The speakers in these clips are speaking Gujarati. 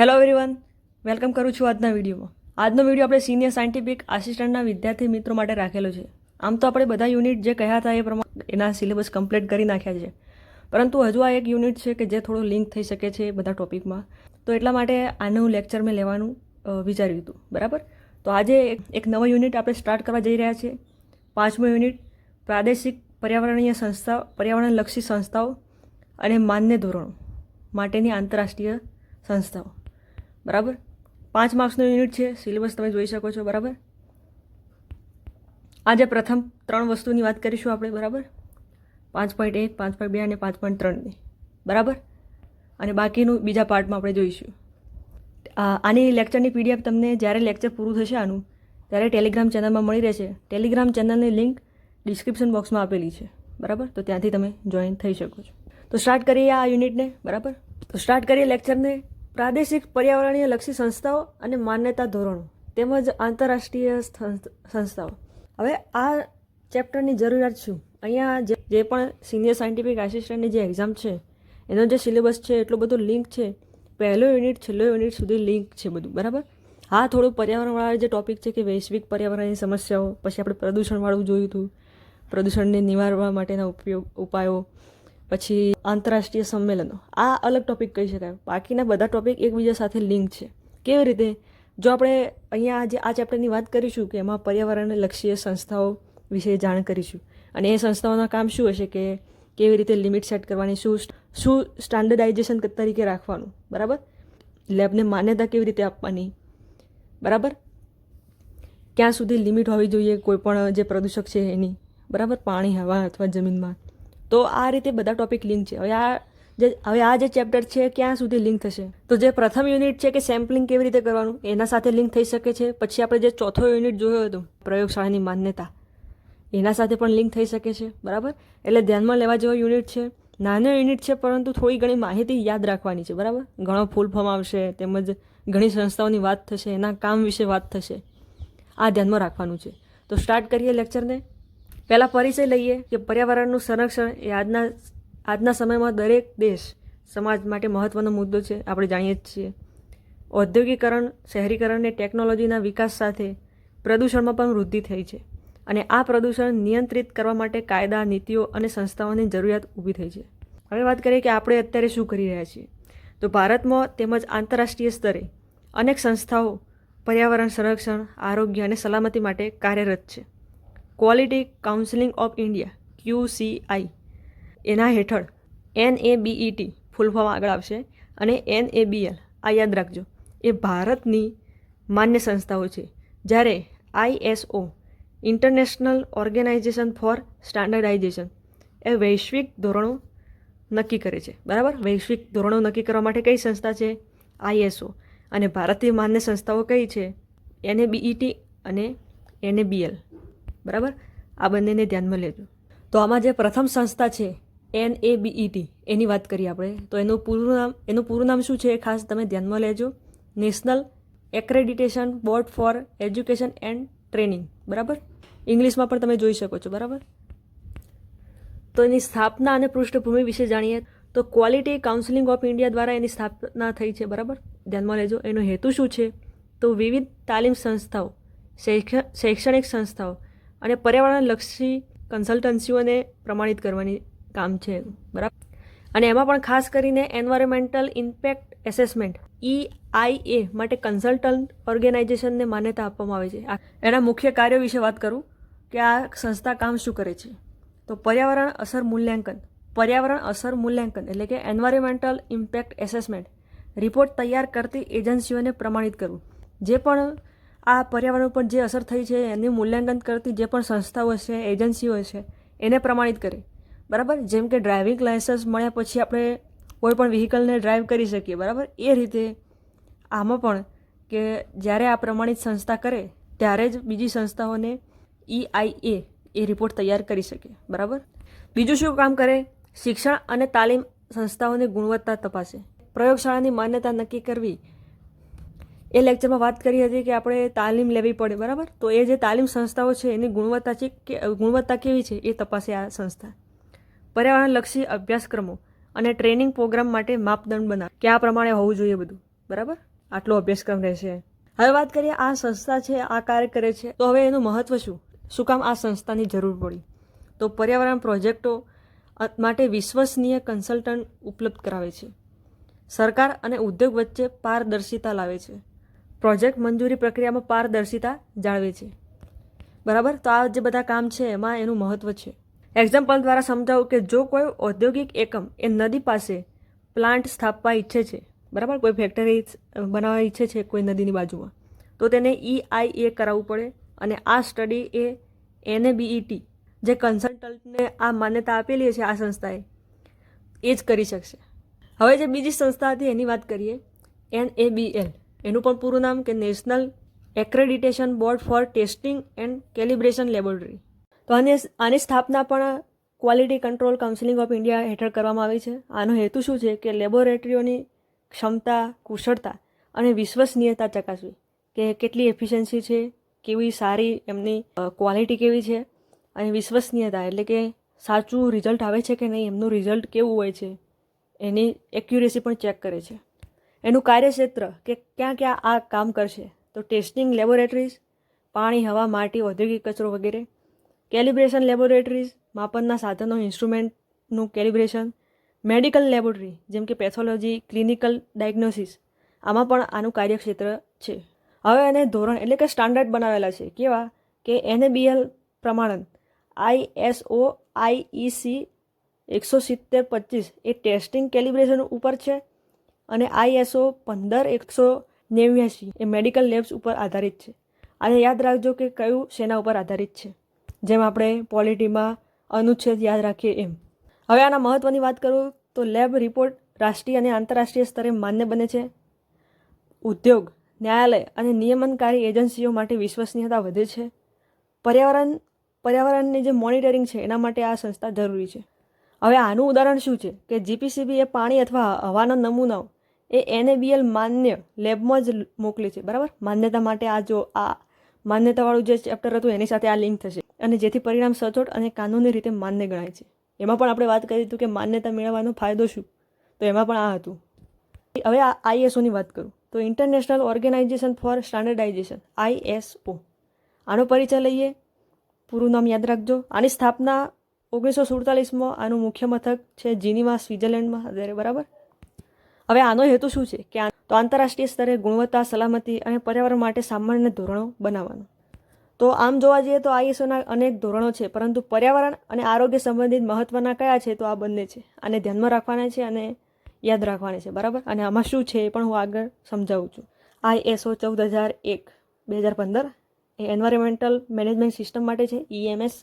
હેલો એવરીવન વેલકમ કરું છું આજના વિડીયોમાં. આજનો વીડિયો આપણે સિનિયર સાયન્ટિફિક આસિસ્ટન્ટના વિદ્યાર્થી મિત્રો માટે રાખેલો છે. આમ તો આપણે બધા યુનિટ જે કહ્યા હતા એ પ્રમાણે એના સિલેબસ કમ્પ્લીટ કરી નાખ્યા છે. પરંતુ હજુ આ એક યુનિટ છે કે જે થોડું લિંક થઈ શકે છે બધા ટોપિકમાં તો એટલા માટે આનું લેક્ચર મેં લેવાનું વિચાર્યું હતું. બરાબર? તો આજે એક- નવો યુનિટ આપણે સ્ટાર્ટ કરવા જઈ રહ્યા છીએ. પાંચમો યુનિટ પ્રાદેશિક પર્યાવરણીય સંસ્થા, પર્યાવરણલક્ષી સંસ્થાઓ અને માન્ય ધોરણો માટેની આંતરરાષ્ટ્રીય સંસ્થાઓ. બરાબર? પાંચ માર્ક્સનો યુનિટ છે, સિલેબસ તમે જોઈ શકો છો, બરાબર? આજે પ્રથમ ત્રણ વસ્તુની વાત કરીશું આપણે, બરાબર? પાંચ પોઈન્ટ એક, પાંચ પોઈન્ટ બે અને પાંચ પોઈન્ટ ત્રણની બરાબર? અને બાકીનું બીજા પાર્ટમાં આપણે જોઈશું. આની લેક્ચરની પીડીએફ તમને જ્યારે લેક્ચર પૂરું થશે આનું, ત્યારે ટેલિગ્રામ ચેનલમાં મળી રહેશે. ટેલિગ્રામ ચેનલની લિંક ડિસ્ક્રિપ્શન બોક્સમાં આપેલી છે, બરાબર? તો ત્યાંથી તમે જોઈન થઈ શકો છો. તો સ્ટાર્ટ કરીએ આ યુનિટને બરાબર? તો સ્ટાર્ટ કરીએ લેક્ચરને પ્રાદેશિક પર્યાવરણીય લક્ષી સંસ્થાઓ અને માન્યતા ધોરણો તેમજ આંતરરાષ્ટ્રીય સંસ્થ- સંસ્થાઓ. હવે આ ચેપ્ટરની જરૂરિયાત શું? અહીંયા જે જે પણ સિનિયર સાયન્ટિફિક આસિસ્ટન્ટની જે એક્ઝામ છે, એનો જે સિલેબસ છે, એટલો બધો લિંક છે, પહેલો યુનિટ, છેલ્લો યુનિટ સુધી લિંક છે બધું, બરાબર? હા, થોડું પર્યાવરણવાળા જે ટોપિક છે કે વૈશ્વિક પર્યાવરણની સમસ્યાઓ, પછી આપણે પ્રદૂષણવાળું જોયું હતું, પ્રદૂષણને નિવારવા માટેના ઉપયોગ, ઉપાયો પછી આંતરરાષ્ટ્રીય સંમેલનો. આ અલગ ટોપિક કહી શકાય. બાકીના બધા ટોપિક એકબીજા સાથે લિંક છે. કેવી રીતે? જો આપણે અહીંયા આજે આ ચેપ્ટરની વાત કરીશું કે એમાં પર્યાવરણને લક્ષીય સંસ્થાઓ વિશે જાણ કરીશું. અને એ સંસ્થાઓના કામ શું હશે કે કેવી રીતે લિમિટ સેટ કરવાની, શું શું સ્ટાન્ડર્ડાઇઝેશન તરીકે રાખવાનું. બરાબર? લેબને માન્યતા કેવી રીતે આપવાની? બરાબર? ક્યાં સુધી લિમિટ હોવી જોઈએ કોઈપણ જે પ્રદૂષક છે એની. બરાબર? પાણી, હવા અથવા જમીનમાં. તો આ રીતે બધા ટોપિક લિંક છે. હવે આ જે, હવે આ જે ચેપ્ટર છે, ક્યાં સુધી લિંક થશે? તો જે પ્રથમ યુનિટ છે કે સેમ્પલિંગ કેવી રીતે કરવાનું, એના સાથે લિંક થઈ શકે છે. પછી આપણે જે ચોથો યુનિટ જોયો હતો, પ્રયોગશાળાની માન્યતા, એના સાથે પણ લિંક થઈ શકે છે. બરાબર? એટલે ધ્યાનમાં લેવા જેવો યુનિટ છે. નાનો યુનિટ છે, પરંતુ થોડી ઘણી માહિતી યાદ રાખવાની છે. બરાબર? ઘણો ફૂલ ફોર્મ આવશે, તેમજ ઘણી સંસ્થાઓની વાત થશે, એના કામ વિશે વાત થશે. આ ધ્યાનમાં રાખવાનું છે. તો સ્ટાર્ટ કરીએ લેક્ચરને પહેલાં પરિચય લઈએ કે પર્યાવરણનું સંરક્ષણ એ આજના આજના સમયમાં દરેક દેશ સમાજ માટે મહત્ત્વનો મુદ્દો છે, આપણે જાણીએ જ છીએ. ઔદ્યોગિકરણ, શહેરીકરણ અને ટેકનોલોજીના વિકાસ સાથે પ્રદૂષણમાં પણ વૃદ્ધિ થઈ છે અને આ પ્રદૂષણ નિયંત્રિત કરવા માટે કાયદા, નીતિઓ અને સંસ્થાઓની જરૂરિયાત ઊભી થઈ છે. હવે વાત કરીએ કે આપણે અત્યારે શું કરી રહ્યા છીએ. તો ભારતમાં તેમજ આંતરરાષ્ટ્રીય સ્તરે અનેક સંસ્થાઓ પર્યાવરણ સંરક્ષણ, આરોગ્ય અને સલામતી માટે કાર્યરત છે. Quality counselling of India QCI એના હેઠળ એન એ બીઈટી ફૂલ આગળ આવશે અને એન એ બીએલ આ યાદ રાખજો, એ ભારતની માન્ય સંસ્થાઓ છે. જ્યારે ISO international organization for standardization એ વૈશ્વિક ધોરણો નક્કી કરે છે. બરાબર? વૈશ્વિક ધોરણો નક્કી કરવા માટે કઈ સંસ્થા છે? આઈએસઓ અને ભારતીય માન્ય સંસ્થાઓ કઈ છે? એનએબીઈટી અને એને બીએલ બરાબર? આ બંનેને ધ્યાનમાં લેજો. તો આમાં જે પ્રથમ સંસ્થા છે એન એ બીઈટી એની વાત કરીએ આપણે. તો એનું પૂરું નામ, એનું પૂરું નામ શું છે એ ખાસ તમે ધ્યાનમાં લેજો. National accreditation board for education and training બરાબર? ઇંગ્લિશમાં પણ તમે જોઈ શકો છો, બરાબર? તો એની સ્થાપના અને પૃષ્ઠભૂમિ વિશે જાણીએ. તો ક્વોલિટી કાઉન્સિલિંગ ઓફ ઇન્ડિયા દ્વારા એની સ્થાપના થઈ છે, બરાબર? ધ્યાનમાં લેજો. એનો હેતુ શું છે? તો વિવિધ તાલીમ સંસ્થાઓ, શૈક્ષ- શૈક્ષણિક સંસ્થાઓ અને પર્યાવરણલક્ષી કન્સલ્ટન્સીઓને પ્રમાણિત કરવાની કામ છે. બરાબર? અને એમાં પણ ખાસ કરીને એન્વાયરમેન્ટલ ઇમ્પેક્ટ એસેસમેન્ટ ઈઆઈએ માટે કન્સલ્ટન્ટ ઓર્ગેનાઇઝેશનને માન્યતા આપવામાં આવે છે. એના મુખ્ય કાર્યો વિશે વાત કરું કે આ સંસ્થા કામ શું કરે છે? તો પર્યાવરણ અસર મૂલ્યાંકન, પર્યાવરણ અસર મૂલ્યાંકન એટલે કે એન્વાયરમેન્ટલ ઇમ્પેક્ટ એસેસમેન્ટ, રિપોર્ટ તૈયાર કરતી એજન્સીઓને પ્રમાણિત કરવું. જે પણ આ પર્યાવરણ પર જે અસર થઈ છે, એનું મૂલ્યાંકન કરતી જે પણ સંસ્થાઓ છે એજન્સીઓ છે એને પ્રમાણિત કરે. બરાબર? જેમ કે ડ્રાઇવિંગ લાયસન્સ મળ્યા પછી આપણે કોઈ પણ વ્હીકલને ડ્રાઈવ કરી શકીએ, બરાબર? એ રીતે આમાં પણ કે જ્યારે આ પ્રમાણિત સંસ્થા કરે, ત્યારે જ બીજી સંસ્થાઓને ઈઆઈએ એ રિપોર્ટ તૈયાર કરી શકે, બરાબર? બીજું શું કામ કરે? શિક્ષણ અને તાલીમ સંસ્થાઓની ગુણવત્તા તપાસે. પ્રયોગશાળાની માન્યતા નક્કી કરવી એ લેક્ચરમાં વાત કરી હતી કે આપણે તાલીમ લેવી પડે, બરાબર? તો એ જે તાલીમ સંસ્થાઓ છે, એની ગુણવત્તા છે કે, ગુણવત્તા કેવી છે એ તપાસે આ સંસ્થા. પર્યાવરણલક્ષી અભ્યાસક્રમો અને ટ્રેનિંગ પ્રોગ્રામ માટે માપદંડ બનાવ, કે આ પ્રમાણે હોવું જોઈએ બધું, બરાબર? આટલો અભ્યાસક્રમ રહેશે. હવે વાત કરીએ આ સંસ્થા છે, આ કાર્ય કરે છે, તો હવે એનું મહત્ત્વ શું? શું કામ આ સંસ્થાની જરૂર પડી? તો પર્યાવરણ પ્રોજેક્ટો માટે વિશ્વસનીય કન્સલ્ટન્ટ ઉપલબ્ધ કરાવે છે. સરકાર અને ઉદ્યોગ વચ્ચે પારદર્શિતા લાવે છે. પ્રોજેક્ટ મંજૂરી પ્રક્રિયામાં પારદર્શિતા જાળવે છે. બરાબર? તો આ જે બધા કામ છે, એમાં એનું મહત્ત્વ છે. એક્ઝામ્પલ દ્વારા સમજાવું કે જો કોઈ ઔદ્યોગિક એકમ એ નદી પાસે પ્લાન્ટ સ્થાપવા ઈચ્છે છે, બરાબર? કોઈ ફેક્ટરી બનાવવા ઈચ્છે છે કોઈ નદીની બાજુમાં, તો તેને ઈ એ કરાવવું પડે અને આ સ્ટડી એ એને બીઈટી જે કન્સલ્ટન્ટને આ માન્યતા આપેલી છે આ સંસ્થાએ, એ જ કરી શકશે. હવે જે બીજી સંસ્થા હતી એની વાત કરીએ એન એ બી એલ એનું પણ પૂરું નામ કે national accreditation board for testing and calibration laboratory તો આની આની સ્થાપના પણ quality control counselling of India હેઠળ કરવામાં આવી છે. આનો હેતુ શું છે? કે લેબોરેટરીઓની ક્ષમતા, કુશળતા અને વિશ્વસનીયતા ચકાસવી. કે કેટલી એફિશિયન્સી છે, કેવી સારી એમની ક્વોલિટી કેવી છે અને વિશ્વસનીયતા. એટલે કે સાચું રિઝલ્ટ આવે છે કે નહીં, એમનું રિઝલ્ટ કેવું હોય છે, એની એક્યુરેસી પણ ચેક કરે છે. એનું કાર્યક્ષેત્ર કે ક્યાં ક્યાં આ કામ કરશે? તો ટેસ્ટિંગ લેબોરેટરીઝ, પાણી, હવા, માટી, ઔદ્યોગિક કચરો વગેરે. કેલિબ્રેશન લેબોરેટરીઝ, માપનના સાધનો, ઇન્સ્ટ્રુમેન્ટનું કેલિબ્રેશન. મેડિકલ લેબોરેટરી, જેમ કે પેથોલોજી, ક્લિનિકલ ડાયગ્નોસિસ. આમાં પણ આનું કાર્યક્ષેત્ર છે. હવે એને ધોરણ એટલે કે સ્ટાન્ડર્ડ બનાવેલા છે. કેવા? કે એનએબીએલ પ્રમાણન. આઈએસઓ આઈઈસી એકસો સિત્તેર પચીસ. એ ટેસ્ટિંગ કેલિબ્રેશન ઉપર છે. અને આઈએસઓ પંદર એકસો નેવ્યાસી એ મેડિકલ લેબ્સ ઉપર આધારિત છે. અને યાદ રાખજો કે કયું શેના ઉપર આધારિત છે. જેમ આપણે પોલિટીમાં અનુચ્છેદ યાદ રાખીએ એમ. હવે આના મહત્ત્વની વાત કરું તો લેબ રિપોર્ટ રાષ્ટ્રીય અને આંતરરાષ્ટ્રીય સ્તરે માન્ય બને છે. ઉદ્યોગ, ન્યાયાલય અને નિયમનકારી એજન્સીઓ માટે વિશ્વસનીયતા વધે છે. પર્યાવરણ, પર્યાવરણની જે મોનિટરિંગ છે એના માટે આ સંસ્થા જરૂરી છે. હવે આનું ઉદાહરણ શું છે? કે જીપીસીબી એ પાણી અથવા હવાના નમૂનાઓ એ એનએબીએલ માન્ય લેબમાં જ મોકલે છે, બરાબર? માન્યતા માટે આ જો આ માન્યતાવાળું જે ચેપ્ટર હતું એની સાથે આ લિંક થશે. અને જેથી પરિણામ સચોટ અને કાનૂની રીતે માન્ય ગણાય છે. એમાં પણ આપણે વાત કરી હતું કે માન્યતા મેળવવાનો ફાયદો શું? તો એમાં પણ આ હતું. હવે આ આઈએસઓની વાત કરું. તો international organization for standardization ISO આનો પરિચય લઈએ. પૂરું નામ યાદ રાખજો. આની સ્થાપના ઓગણીસો સુડતાલીસમાં આનું મુખ્ય મથક છે જીનીવા, સ્વિટ્ઝરલેન્ડમાં બરાબર? હવે આનો હેતુ શું છે? કે તો આંતરરાષ્ટ્રીય સ્તરે ગુણવત્તા, સલામતી અને પર્યાવરણ માટે સામાન્ય ધોરણો બનાવવાનું. તો આમ જોવા જઈએ તો આઈએસઓના અનેક ધોરણો છે, પરંતુ પર્યાવરણ અને આરોગ્ય સંબંધિત મહત્ત્વના કયા છે તો આ બંને છે. આને ધ્યાનમાં રાખવાના છે અને યાદ રાખવાના છે, બરાબર? અને આમાં શું છે એ પણ હું આગળ સમજાવું છું. આઈએસઓ ચૌદ હજાર એક, બે હજાર પંદર એ એન્વાયરમેન્ટલ મેનેજમેન્ટ સિસ્ટમ માટે છે ઈએમએસ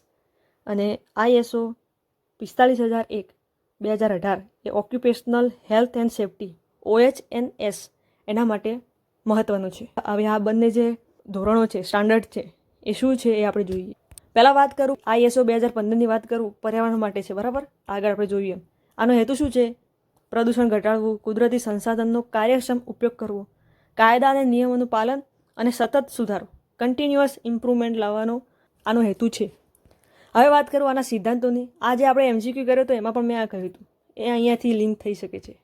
અને આઈએસઓ પિસ્તાલીસ હજાર એક બે હજાર અઢાર એ occupational health and safety OH N S એના માટે મહત્ત્વનું છે. હવે આ બંને જે ધોરણો છે, સ્ટાન્ડર્ડ છે, એ શું છે એ આપણે જોઈએ. પહેલાં વાત કરું, આઈએસઓ બે હજાર પંદરની વાત કરું, પર્યાવરણ માટે છે, બરાબર? આગળ આપણે જોઈએ. આનો હેતુ શું છે? પ્રદૂષણ ઘટાડવું, કુદરતી સંસાધનનો કાર્યક્ષમ ઉપયોગ કરવો, કાયદા અને નિયમોનું પાલન અને સતત સુધારો કન્ટિન્યુઅસ ઇમ્પ્રુવમેન્ટ લાવવાનો આનો હેતુ છે. હવે વાત કરું આના સિદ્ધાંતોની. આજે આપણે એમજીક્યુ કર્યો તો એમાં પણ મેં આ કહ્યું હતું. એ અહીંયાથી લિંક થઈ શકે છે.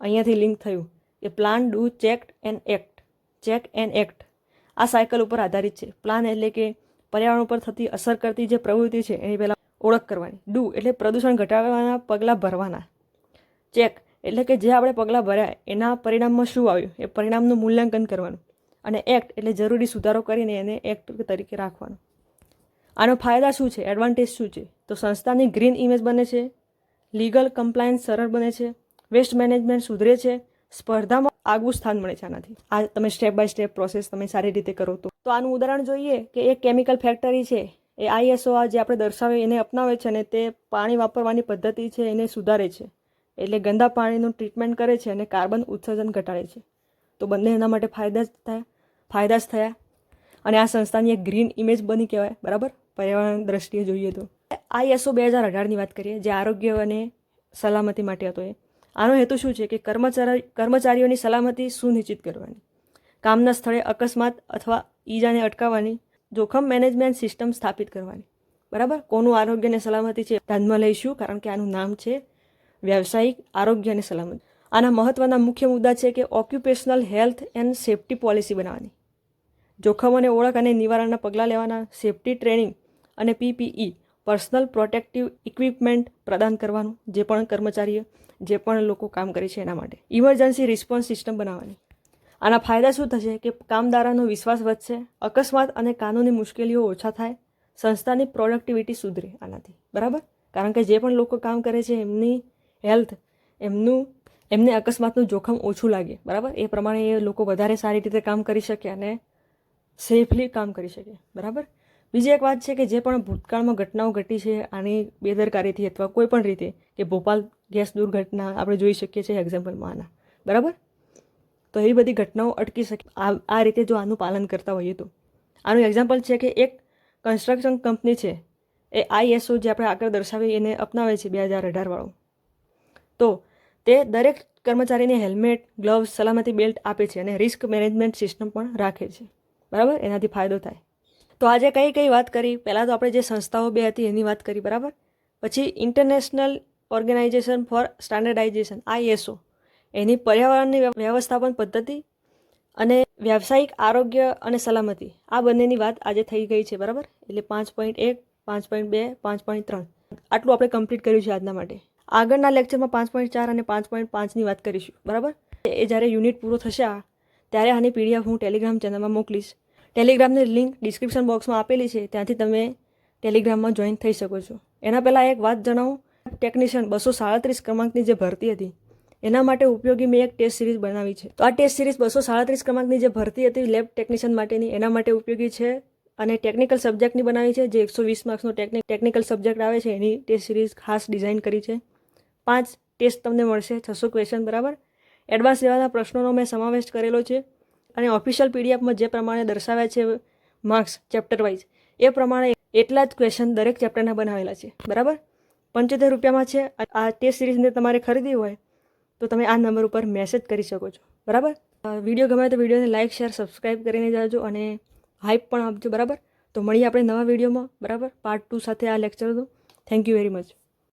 અહીંયાથી લિંક થયું. કે plan do check and act check and act આ સાયકલ ઉપર આધારિત છે. પ્લાન એટલે કે પર્યાવરણ ઉપર થતી અસર કરતી જે પ્રવૃત્તિ છે, એની પહેલાં ઓળખ કરવાની. ડુ એટલે પ્રદૂષણ ઘટાડવાના, પગલાં ભરવાના. ચેક એટલે કે જે આપણે પગલાં ભર્યા, એના પરિણામમાં શું આવ્યું? એ પરિણામનું મૂલ્યાંકન કરવાનું. અને એક્ટ એટલે જરૂરી સુધારો કરીને એને એક્ટ તરીકે રાખવાનું. આનો ફાયદા શું છે? એડવાન્ટેજ શું છે? તો સંસ્થાની ગ્રીન ઇમેજ બને છે લીગલ કમ્પ્લાયન્સ સરળ બને છે વેસ્ટ મેનેજમેન્ટ સુધરે છે, સ્પર્ધામાં આગવું સ્થાન મળે છે આનાથી. આ તમે સ્ટેપ બાય સ્ટેપ પ્રોસેસ તમે સારી રીતે કરો તો. તો આનું ઉદાહરણ જોઈએ કે એક કેમિકલ ફેક્ટરી છે, એ આઈએસઓ જે આપણે દર્શાવે એને અપનાવે છે અને તે પાણી વાપરવાની પદ્ધતિ છે એને સુધારે છે. એટલે ગંદા પાણીનું ટ્રીટમેન્ટ કરે છે અને કાર્બન ઉત્સર્જન ઘટાડે છે. તો બંને એના માટે ફાયદા જ થયા, ફાયદા જ થયા. અને આ સંસ્થાની એક ગ્રીન ઇમેજ બની કહેવાય, બરાબર? પર્યાવરણ દ્રષ્ટિએ જોઈએ તો. આઈએસઓ બે હજાર અઢારની વાત કરીએ, જે આરોગ્ય અને સલામતી માટે હતો એ. આનો હેતુ શું છે કે કર્મચારી, કર્મચારીઓની સલામતી સુનિશ્ચિત કરવાની. કામના સ્થળે અકસ્માત અથવા ઈજાને અટકાવવાની. જોખમ મેનેજમેન્ટ સિસ્ટમ સ્થાપિત કરવાની. બરાબર? કોનું આરોગ્ય અને સલામતી છે ધ્યાનમાં લઈશું, કારણ કે આનું નામ છે વ્યવસાયિક આરોગ્ય અને સલામતી. આના મહત્ત્વના મુખ્ય મુદ્દા છે કે occupational health and safety policy બનાવવાની. જોખમોને ઓળખ અને નિવારણના પગલાં લેવાના સેફ્ટી ટ્રેનિંગ અને પીપીઈ પર્સનલ પ્રોટેક્ટિવ ઇક્વિપમેન્ટ પ્રદાન કરવાનું, જે પણ કર્મચારીઓ, જે પણ લોકો કામ કરે છે એના માટે. ઇમરજન્સી રિસ્પોન્સ સિસ્ટમ બનાવવાની. આના ફાયદા શું થશે કે કામદારોનો વિશ્વાસ વધશે, અકસ્માત અને કાનૂની મુશ્કેલીઓ ઓછા થાય, સંસ્થાની પ્રોડક્ટિવિટી સુધરે આનાથી. બરાબર? કારણ કે જે પણ લોકો કામ કરે છે, એમની હેલ્થ એમનું, એમને અકસ્માતનું જોખમ ઓછું લાગે. બરાબર? એ પ્રમાણે એ લોકો વધારે સારી રીતે કામ કરી શકે અને સેફલી કામ કરી શકે. બરાબર? બીજી એક વાત છે કે જે પણ ભૂતકાળમાં ઘટનાઓ ઘટી છે, આની બેદરકારીથી અથવા કોઈ પણ રીતે કે ભોપાલ ગેસ દુર્ઘટના આપણે જોઈ શકીએ છીએ એક્ઝામ્પલમાં આના. બરાબર? તો એવી બધી ઘટનાઓ અટકી શકે, આ આ રીતે જો આનું પાલન કરતા હોઈએ તો. આનું એક્ઝામ્પલ છે કે એક કન્સ્ટ્રક્શન કંપની છે, એ આઈએસઓ જે આપણે આગળ દર્શાવી એને અપનાવે છે બે હજાર અઢારવાળું તો તે દરેક કર્મચારીને હેલ્મેટ, ગ્લવ્સ, સલામતી બેલ્ટ આપે છે અને રિસ્ક મેનેજમેન્ટ સિસ્ટમ પણ રાખે છે. બરાબર? એનાથી ફાયદો થાય. તો આજે કઈ કઈ વાત કરી? પહેલાં તો આપણે જે સંસ્થાઓ બે હતી એની વાત કરી, બરાબર? પછી international organization for standardization ISO એની પર્યાવરણની વ્ય- વ્યવસ્થાપન પદ્ધતિ અને વ્યાવસાયિક આરોગ્ય અને સલામતી. આ બંનેની વાત આજે થઈ ગઈ છે, બરાબર? એટલે પાંચ પોઈન્ટ એક, પાંચ પોઈન્ટ બે, પાંચ પોઈન્ટ ત્રણ. આટલું આપણે કમ્પ્લીટ કર્યું છે આજના માટે. આગળના લેક્ચરમાં પાંચ પોઈન્ટ ચાર અને પાંચ પોઈન્ટ પાંચની વાત કરીશું, બરાબર? એ જ્યારે યુનિટ પૂરો થશે ત્યારે આની પીડીએફ હું ટેલિગ્રામ ચેનલમાં મોકલીશ. ટેલિગ્રામની લિંક ડિસ્ક્રિપ્શન બોક્સમાં આપેલી છે, ત્યાંથી તમે ટેલિગ્રામમાં જોઈન થઈ શકો છો. એના પહેલાં એક વાત જણાવું. ટેકનિશિયન બસો સાડત્રીસ ક્રમાંકની જે ભરતી હતી, એના માટે ઉપયોગી મેં એક ટેસ્ટ સિરીઝ બનાવી છે. તો આ ટેસ્ટ સિરીઝ બસો સાડત્રીસ ક્રમાંકની જે ભરતી હતી, લેબ ટેકનિશિયન માટેની, એના માટે ઉપયોગી છે અને ટેકનિકલ સબ્જેક્ટની બનાવી છે. જે એકસો વીસ માર્ક્સનો ટેકનિક, ટેકનિકલ સબ્જેક્ટ આવે છે, એની ટેસ્ટ સિરીઝ ખાસ ડિઝાઇન કરી છે. પાંચ ટેસ્ટ તમને મળશે, છસો ક્વેશ્ચન બરાબર. એડવાન્સ લેવાના પ્રશ્નોનો મેં સમાવેશ કરેલો છે. અને ઓફિશિયલ પીડીએફમાં જે પ્રમાણે દર્શાવ્યા છે માર્ક્સ ચેપ્ટર વાઇઝ એ પ્રમાણે એટલા જ ક્વેશ્ચન દરેક ચેપ્ટરના બનાવેલા છે. બરાબર? પંચોતેર રૂપિયામાં છે. આ ટેસ્ટ સિરીઝને તમારે ખરીદી હોય તો તમે આ નંબર ઉપર મેસેજ કરી શકો છો. બરાબર? વીડિયો ગમે તો વિડીયોને લાઇક શેર સબસ્ક્રાઈબ કરીને જાજો અને હાઇપ પણ આપજો. બરાબર? તો મળીએ આપણે નવા વિડીયોમાં બરાબર? પાર્ટ ટુ સાથે આ લેક્ચરનો થેન્ક યુ વેરી મચ